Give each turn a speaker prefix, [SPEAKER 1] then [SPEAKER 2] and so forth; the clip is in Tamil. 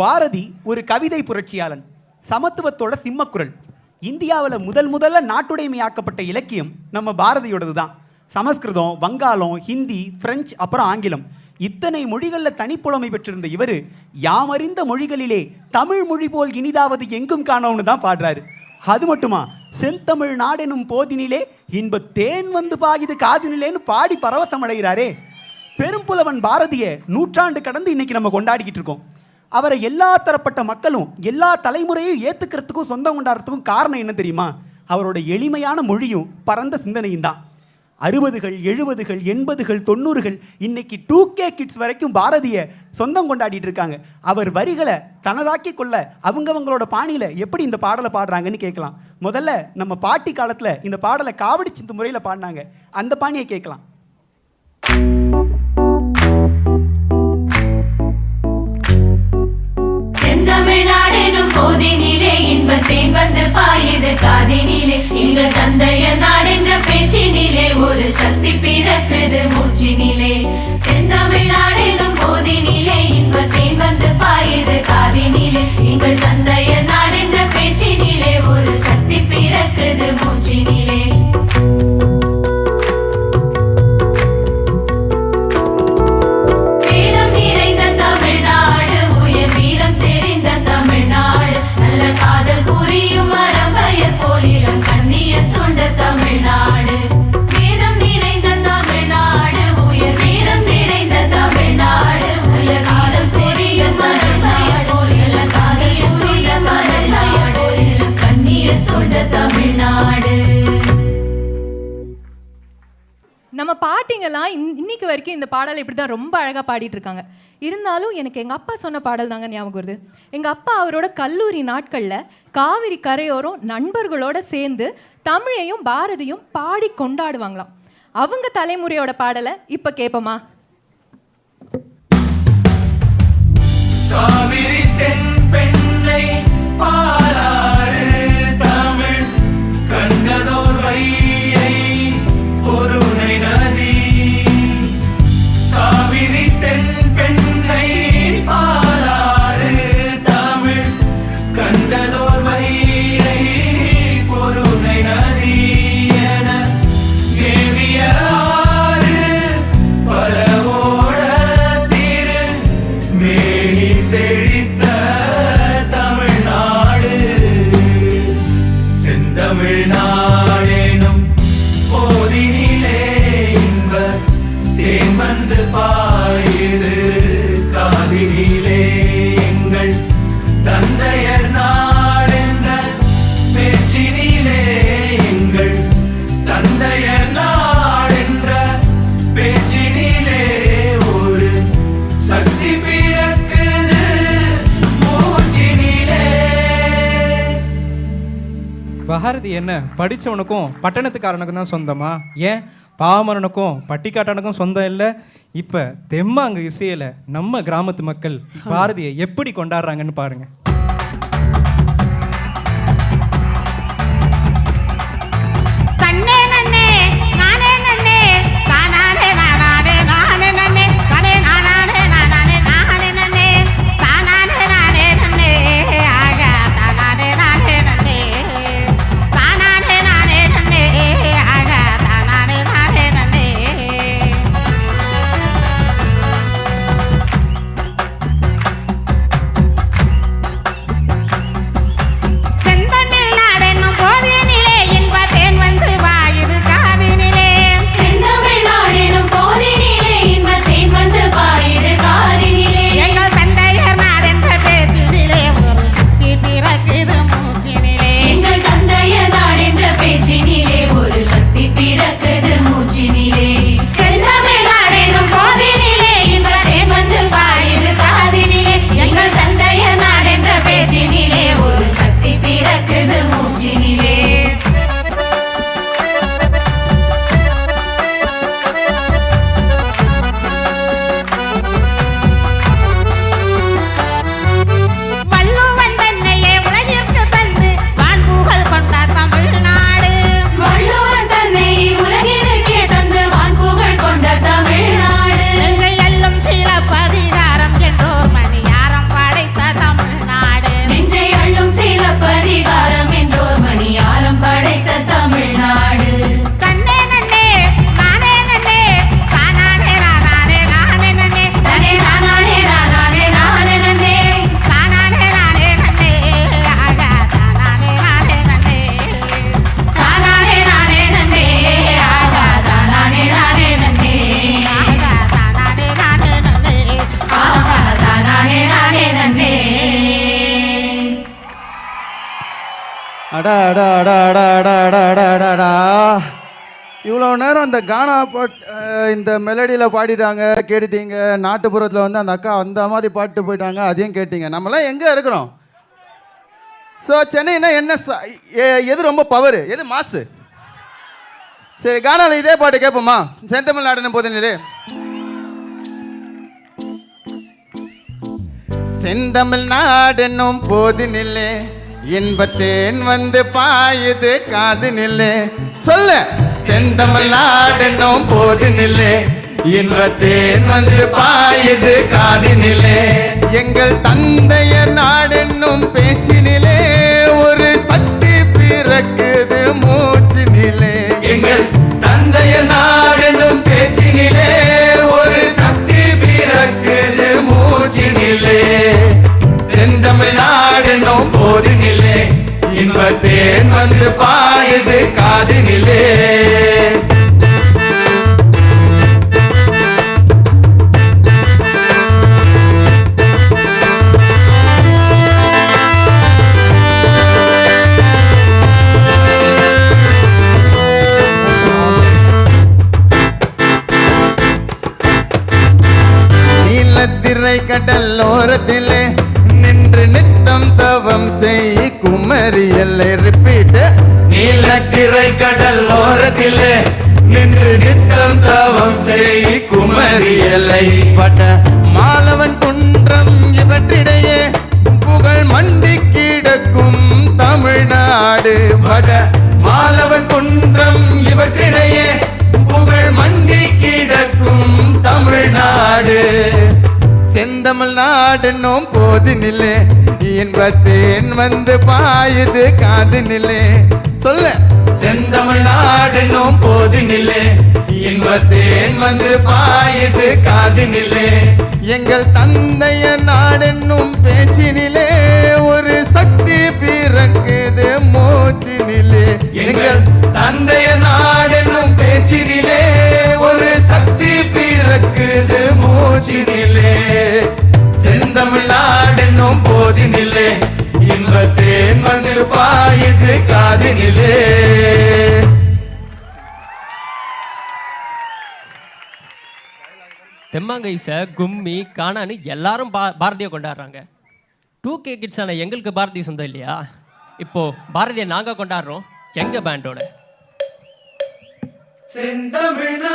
[SPEAKER 1] பாரதி ஒரு கவிதை புரட்சியாளன் சமத்துவத்தோட சிம்மக்குரல் இந்தியாவில் முதல் முதல்ல நாட்டுடைமையாக்கப்பட்ட இலக்கியம் நம்ம பாரதியோடது தான் சமஸ்கிருதம் வங்காளம் ஹிந்தி பிரெஞ்சு அப்புறம் ஆங்கிலம் இத்தனை மொழிகளில் தனிப்புலமை பெற்றிருந்த இவர் யாமறிந்த மொழிகளிலே தமிழ் மொழி போல் இனிதாவது எங்கும் காணோம்னு தான் பாடுறாரு அது மட்டுமா செந்தமிழ் நாடெனும் போதினிலே இன்ப தேன் வந்து பாகிது காதினிலேன்னு பாடி பரவசம் அடைகிறாரே பெரும்புலவன் பாரதிய நூற்றாண்டு கடந்து இன்னைக்கு நம்ம கொண்டாடிக்கிட்டு இருக்கோம் அவரை எல்லா தரப்பட்ட மக்களும் எல்லா தலைமுறையும் ஏற்றுக்கிறதுக்கும் சொந்தம் கொண்டாடுறதுக்கும் காரணம் என்ன தெரியுமா அவரோட எளிமையான மொழியும் பரந்த சிந்தனையும் தான் அறுபதுகள் எழுபதுகள் எண்பதுகள் தொண்ணூறுகள் இன்னைக்கு டூ கே கிட்ஸ் வரைக்கும் பாரதியை சொந்தம் கொண்டாடிட்டு இருக்காங்க அவர் வரிகளை தனதாக்கி கொள்ள அவங்கவங்களோட பாணியில் எப்படி இந்த பாடலை பாடுறாங்கன்னு கேட்கலாம் முதல்ல நம்ம பாட்டி காலத்தில் இந்த பாடலை காவடி சிந்து முறையில் பாடினாங்க அந்த பாணியை கேட்கலாம்
[SPEAKER 2] எனும் போதினிலே இன்பத்தேன் வந்து பாயுது காதினிலே எங்கள் தந்தைய நாடென்ற பேச்சினிலே ஒரு சக்தி பிறக்குது மூச்சினிலே செந்தமிழ் நாடெனும் போதினிலே இன்பத்தேன் வந்து பாயுது காதினிலே எங்கள் தந்தைய
[SPEAKER 3] பாட்டிங்கெல்லாம் இன் இன்னைக்கு வரைக்கும் இந்த பாடலை இப்படி தான் ரொம்ப அழகாக பாடிட்டு இருக்காங்க இருந்தாலும் எனக்கு எங்கள் அப்பா சொன்ன பாடல் தாங்க ஞாபகம் வருது எங்கள் அப்பா அவரோட கல்லூரி நாட்களில் காவிரி கரையோரம் நண்பர்களோட சேர்ந்து தமிழையும் பாரதியும் பாடி கொண்டாடுவாங்களாம் அவங்க தலைமுறையோட பாடலை இப்போ கேட்போமா
[SPEAKER 4] காவிரி தென் கலந்து பாயுது காதினிலே எங்கள் தந்தையர் நாடென்ற பேச்சினிலே எங்கள் தந்தையர் நாடென்ற பேச்சினிலே ஒரு சக்தி பிறக்குது
[SPEAKER 1] பாரதி என்ன படிச்சவனுக்கும் பட்டணத்துக்காரனுக்கும் தான் சொந்தமா ஏன் பாமரனுக்கும் பட்டிக்காட்டனுக்கும் சொந்தம் இல்லை இப்போ தெம்மாங்க இசையில் நம்ம கிராமத்து மக்கள் பாரதியை எப்படி கொண்டாடுறாங்கன்னு பாருங்கள்
[SPEAKER 5] அதிகாரம்
[SPEAKER 1] இவ்வளோ நேரம் அந்த கானா பாட் இந்த மெலடியில் பாடிட்டாங்க கேட்டுட்டீங்க நாட்டுப்புறத்தில் வந்து அந்த அக்கா அந்த மாதிரி பாட்டு போயிட்டாங்க அதையும் கேட்டீங்க நம்மளாம் எங்கே இருக்கிறோம் ஸோ சென்னைன்னா என்ன எது ரொம்ப பவர் எது மாசு சரி கானாவில் இதே பாட்டு கேட்போமா செந்தமிழ்நாடுன்னு போது நீரு செந்தமிழ்நாடுன்னும் போது நில்லே இன்பத்தேன் வந்து பாயுது காது நில்லே சொல்ல
[SPEAKER 6] நாடனும் போது நில்லு இன்பத்தேன் வந்து பாயுது காது நில்லே எங்கள் தந்தைய நாடு வந்து பாடுது காதினிலே
[SPEAKER 7] கடல் ஓரத்தில் பக்கத்திலே நின்று நித்தம் தவம் செய் குமரி எல்லை பட்ட மாலவன் குன்றம் இவற்றிடையே புகழ் மண்டி கிடக்கும் தமிழ்நாடு பட மாலவன் குன்றம் இவற்றிடையே புகழ் மண்டி கிடக்கும் தமிழ்நாடு செந்தமிழ் நாடுன்னும் போது நிலை இன்பத்தேன் வந்து பாயுது காது நிலை சொல்லு செந்தமிழ் நாடென்னும் போதினிலே இன்பத்தேன் வந்து பாயுது காதினிலே எங்கள் தந்தைய நாடென்னும் பேச்சினிலே ஒரு சக்தி பிறக்குது மூச்சினிலே எங்கள் தந்தைய நாடென்னும் பேச்சினிலே ஒரு சக்தி பிறக்குது மூச்சினிலே செந்தமிழ் நாடென்னும் போதினிலே இன்பத்தேன் வந்து பாயுது காதினிலே
[SPEAKER 1] தெம்மாங்கைசை கும்மி காணான்னு எல்லாரும் பா பாரதியை கொண்டாடுறாங்க டூ கே கிட்ஸ் ஆனால் எங்களுக்கு பாரதி சொந்தம் இல்லையா இப்போது பாரதியை நாங்கள் கொண்டாடுறோம் எங்கள் பேண்டோட
[SPEAKER 8] செந்தமிழா